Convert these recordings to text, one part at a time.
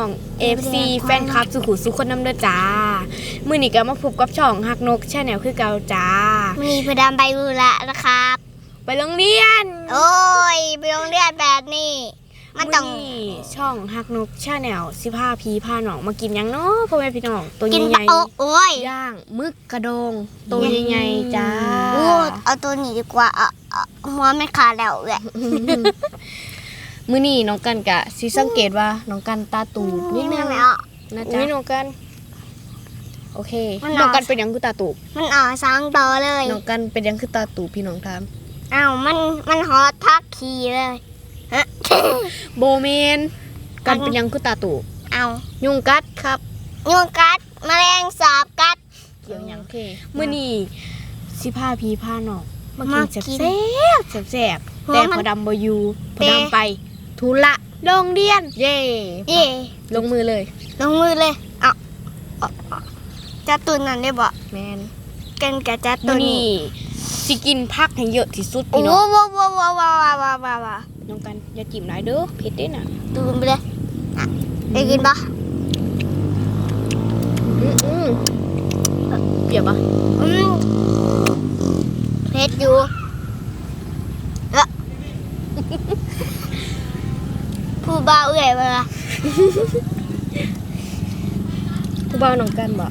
ช่อง FC แฟนคลับสุขุสุขคนน้ำเด้อจ้า มื้อนี้ก็มาพบกับช่องฮักนกแชนแนลคือเก่าจ้า มีพดามใบบุระนะครับ ไปโรงเรียน โอ้ยไปโรงเรียนแบบนี้ มันต้องมื้นี้ช่องฮักนกแชนแนลสิพาพีพาหนองมากินหยังเนาะพ่อแม่พี่น้องตัวกินใหญ่โอ้โอ้ยๆย่างมึกกระดงตัวใหญ่ๆจ้าโอ้เอาตัวนี้ดีกว่าเอาเอาหัวไม่ขาดแล้วเลย มื้อนี้น้องกันกะสิสังเกตว่าน้องกันตาตูบนิดนึงไม่เอานะจ๊ะน้องกันโอเคมันเอาน้องกันเป็นหยังคือตาตูบมันเอาสองตัวเลยน้องกันเป็นหยังคือตาตูบพี่น้องถามอ้าวมันมันฮอตทักขี่เลยฮะโบเมนกันอันเป็นหยังคือตาตูบเอายุงกัดครับยุงกัดแมลงสาบกัดเกี่ยวหยังโอเคมื้อนี้สิพาพีพาน้องมามากินกินแซ่บๆแซ่บๆเพราะแต่มันพอดำบ่อยู่พอแต่ดำไป ทุละโรงเรียน เย่เย่ลงมือเลย ลงมือเลยเอาเอาเอาจัดตุนนั่นได้บ่แมนกันกับจัดตุมื้นอนี้สิกินผักให้เยอะที่สุดโอ้พี่โหน้องว้าวว้าวว้าวว้าวว้าวว้าวว้าวน้องกันอย่าจิ้มหลายเด้อเผ็ดเด้น่ะตูนไปเลยอะได้กินปะอืออือเปรี้ยวปะอืมเผ็ดอยู่เอะผู้บ่าวเอื่อยเวลาผู้บ่าวน้องกันบ่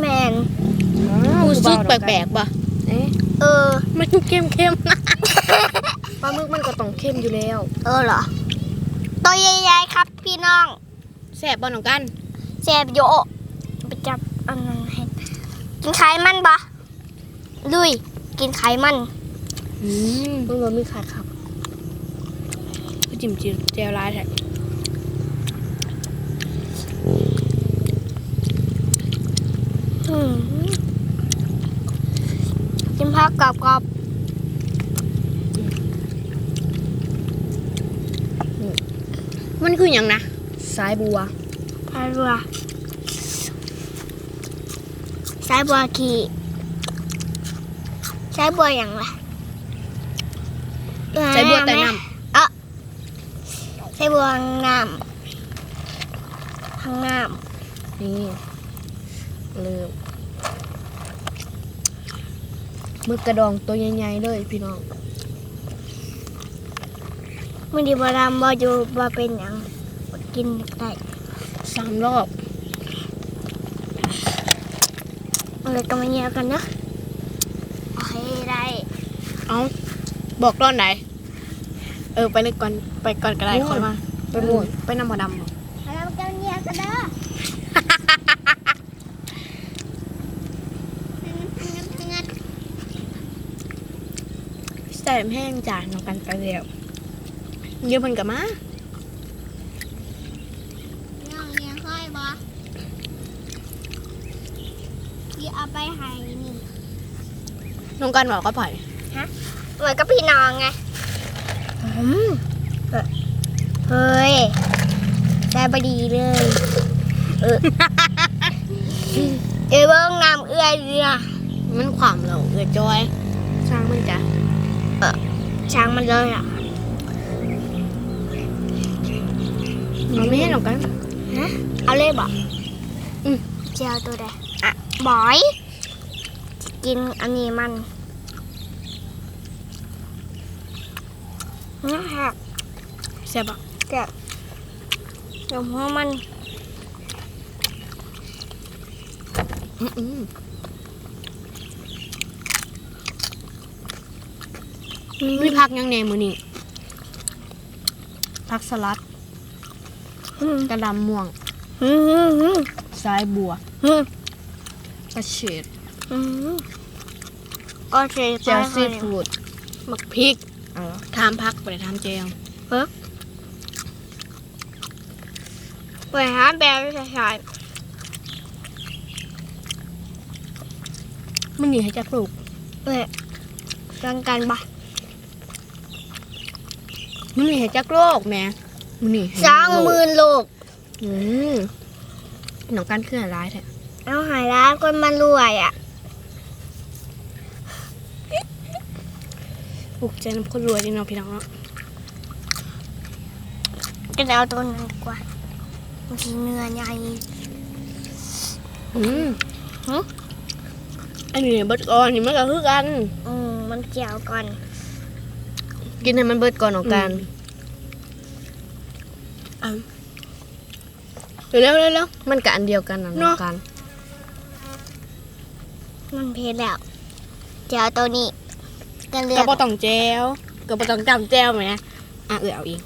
แมนรู้สึกแปลกๆป่เอ๊ะเออ มันเข้มเข้มๆปลาหมึกมันก็ต้องเข้มอยู่แล้ว เออเหรอ ตัวใหญ่ๆครับพี่น้องแซ่บบ่น้องกันแซบโยไปจับอันนั้นให้กินไขมันปะลุย กินไขมันอืมมันบ่มีไขาดครับก็จิ้มจิ้มแจวร้ายแท้ อืม กินผักกรอบมันคือหยังนะ สายบัวๆสายบัว สายบัวขี่สายบัวอย่างไรสายบัวใต้น้สายบัวน้ำทางน้ำนี่เริ่มห มึกกระดองตัวใหญ่ๆเลยพี่น้องำมันดีบัวดำบัวอยู่บัวเป็นอย่างบ่กินได้สามรอบอะไรก็มาเงียกันนะโอเคได้ เอาบอกตอนไหน เออไปเลยก่อนไปก่อนก็ได้โอ้ยค่อยมาไปหมู่ไปนำพอดำบ่เราจะเงียกันเด้อ แซ่แห้งจ้าน้องกันไปแล้วเดี๋ยวมันกลับมาน้องเงียค่อยบ่พี่เอาไปให้นี่ น้องกันบอกก็ผ่อยเหมือนกับพี่น้องไงเฮ้ยได้บดีเลย เออ เอ้ยเบิ้งน้ำเอื้อยดีนะมันขวามเราเอือจอยช่างมันจ้ะ ช้างมันเลยอะเราไม่ให้น้องกันฮะเอาเลยบ่อืมเจียวตัวใดอะบอยจะกินอันนี้มันนะฮะแซ่บอะเดี๋ยวเดี๋ยวหัวมัน อื้ออือ มีผักยังแหนมือนี่ผักสลัดอืมกระหลำม่วงอืมอืมอืมสายบัวอืมกระเฉดอืมก็เสียเจียวซีฟู้ดหมักพริกเออทามพักไปทามเจียวไปหาแบบใช่มันหนีให้จักลูกเว้ยรังกันปะ มันหนีให้จักโลกแม่มันหนีให้สร้างหมื่นโลกอืมน้องกันคืออะไรแท้เอาหายร้านคนมันรวยอะปลุกใจน้ำคนรวยจริงเนาะพี่น้องเนาะจะเอาตัวนั้นดีกว่ามันสิเนื้อใหญ่อืมหึอันนี้เบิดก่อนนี่มันก็คือกัน อืมมันเจียวก่อน กินให้มันเบิดก่อนออกกันเร็วเร็วเร็วเร็วมันก็อันเดียวกันนะเนน้ออะงกันมันเผ็ดแล้วเจียวตัวนี้ก็เลืกอระกปต้องแจวกระปต้องจำแจวไหมอะเออเอาอีก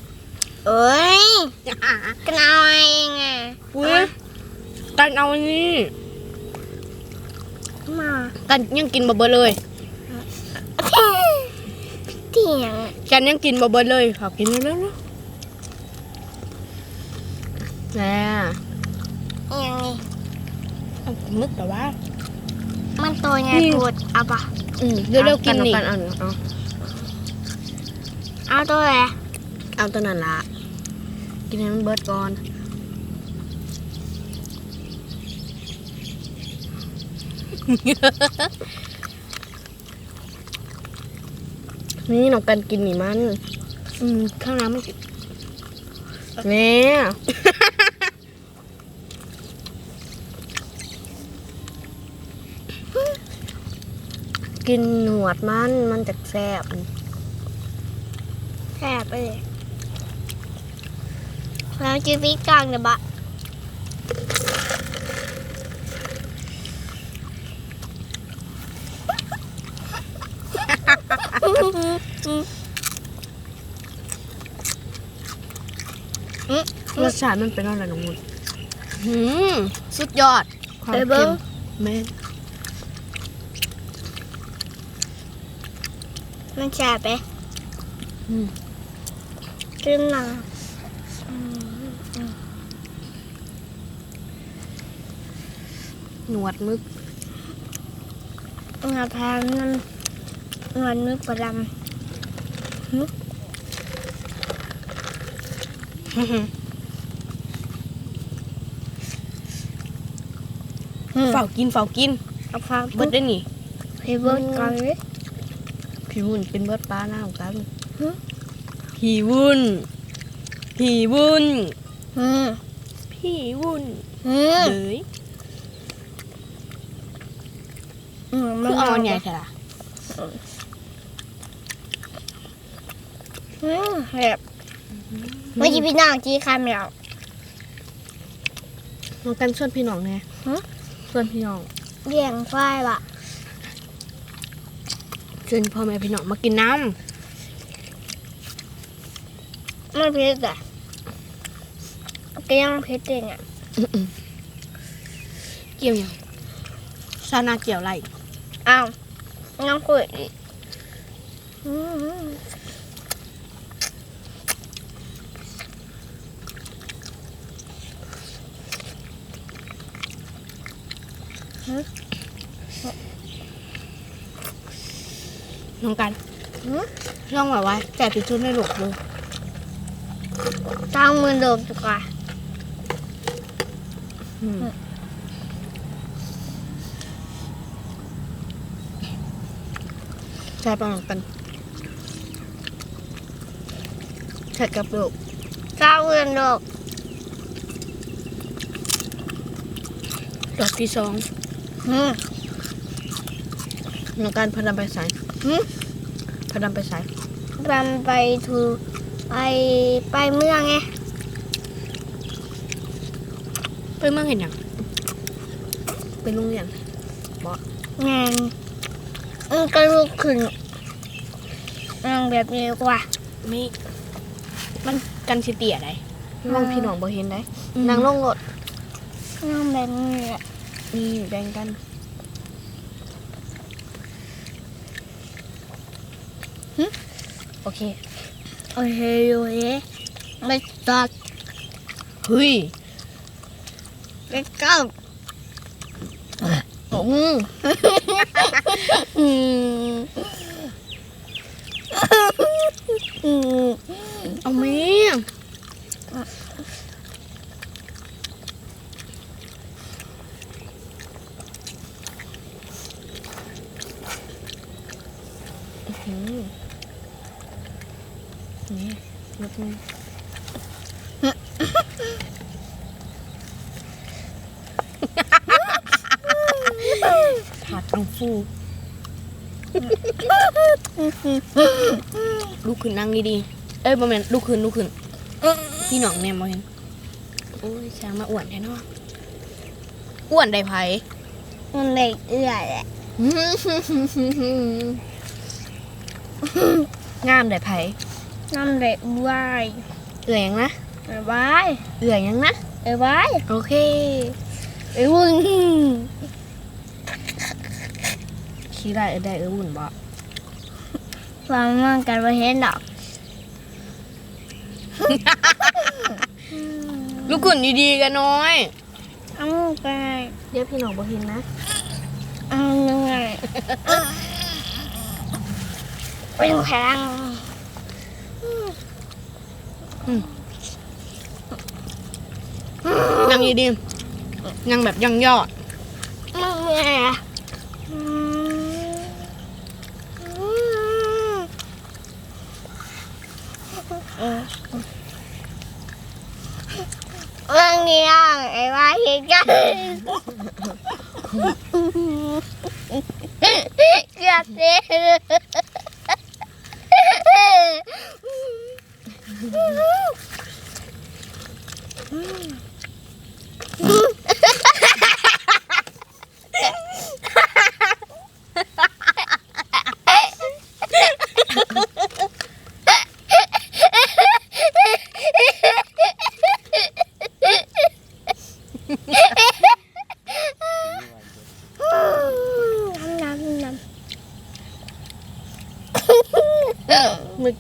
เอ้ยก็เอาเองอะอุ้ยกันเอาอันนี้มากันยังกินบ่เบิดเลย เถียงกันยังกินบ่เบิดเลยขอกินเร็วเร็วเร็วแน่เอียงนี่เอามึกแต่ว่า มันตัวไงนี่พูดเอาปะอืมเร็วเร็วกินเอานี่กันเอาเอา เอาตัวอะไรเอาตัวนั้นละกินให้มันเบิดก่อน นี่น้องกันกินนี่มัน อืมข้างน้ำมันกินแม่กินหนวดมัน มันจะแซ่บแสบไปเลยแล้วจีบีกลางเดี๋ยวบะ รสชาติมันเป็นอะไรน้องมุนหืมสุดยอดความไปเค็เบิ้งมแม่นมันแสบไปอืมขึ้นหนังหนวดมึกงาแพงนั่นเงินนึกประดำ เฝ้ากินเฝ้ากินเอาฟังเบิดได้นี่ไปเบิ้งก่อนเลยพี่มุนกินเบิดปลาหน้าของกันผีวุ่นผีวุ่นอืมผีวุ่นอืมเลยอืมคือเอาอันใหญ่ใช่ละอืมแบบ เมื่อกี้พี่น้องจีคำแล้วน้องกันชวนพี่น้องไงฮะชวนพี่น้องเลี้ยงควายว่ะชวนพ่อแม่พี่น้องมากินน้มันเผ็ดอะก็ยังเผ็ดเองอะำเกี่ยวยังซานาเกี่ยวอะไรอ้าวน้องคุยอีกอืม น้องกันอืมลองแบบว่าแจกติดชุดในหลกดูตั้งมือโดดดีกว่าใช่ปะน้องกันใช่กับลูกตั้งมือโดดดอกที่สองอืมน้องกันพาดำไปใส่หืม พาดำไปใส่รำไปทูไปไปเมืองไงไปเมืองเห็นยังไปโรงเรียนงานอืมก็ลุกขึ้นนั่งแบบนี้ดีกว่าไม่มันกันสิเตียอะไรมองพี่น้องบ่เห็นได้นางลงรถนั่งแบบนี้แหละนี่แบ่งกัน โอ เค โอเคอยู่เฮ้ไม่ตัดเฮ้ยไม่ก้าวอืมอืมอืมเอาไหม นี่รถมึง ปังฟูลูกขึ้นนั่งดีๆ เอ้ยบ่แมนลูกขึ้นลูกขึ้นพี่หน้องแนมบ่เห็นโอ้ยช้างมาอ้วนแท้เนาะอ้วนได้ไผมันเด็กเอื้อยแหละงามได้ไผน้ำเด็กวายเอื่อยยังนะเอ้ยวายเอื่อยยังนะเอ้ยวายโอเคเอ้ยวุ่น ขี้ได้เออได้เออวุ่นบ่ฟังมันกันมาเห็นดอกลูกขึ้นดีๆกันน้อยเอาไปเดี๋ยวพี่น้องบ่เห็นนะเอายังไงเป็นพลังนั่งดีๆนั่งแบบย่องยอด มึงไงอะเรื่อง นี้อะไอ้ว่าเห็นกันเกือบเสีย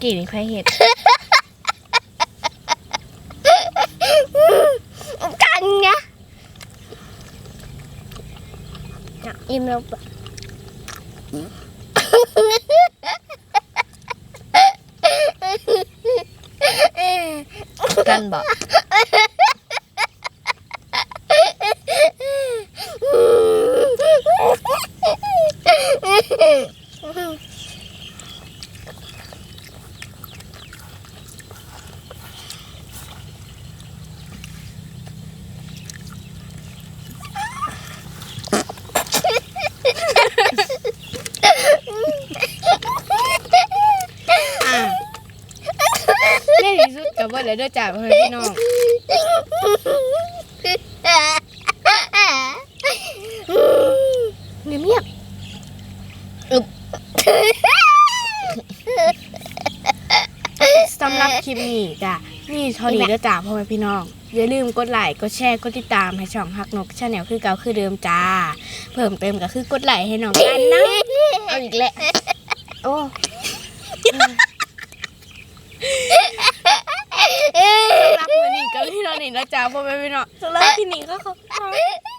เมื่อกี้นี่ใครเห็นำกันไงอิ่มแล้วปะกันบอก สุดกับว่าเดี๋ยวเด้อจ่ายพ่อแม่พี่น้องเงียบๆอึบสำหรับคลิปนี้จ้ะนี่เท่านี้เด้อจ้าพ่อแม่พี่น้อง อย่าลืมกดไลค์กดแชร์กดติดตามให้ช่องฮักนกชาแนลคือเก่าคือเดิมจ้า เพิ่มเติมก็คือกดไลค์ให้น้องกันนะเอาอีกแล้วโอ้ สำหรับวันนี้ก็พี่น้องนี่นะจ้าพ่อแม่พี่น้องสำหรับที่นี่ก็ขอบคุณ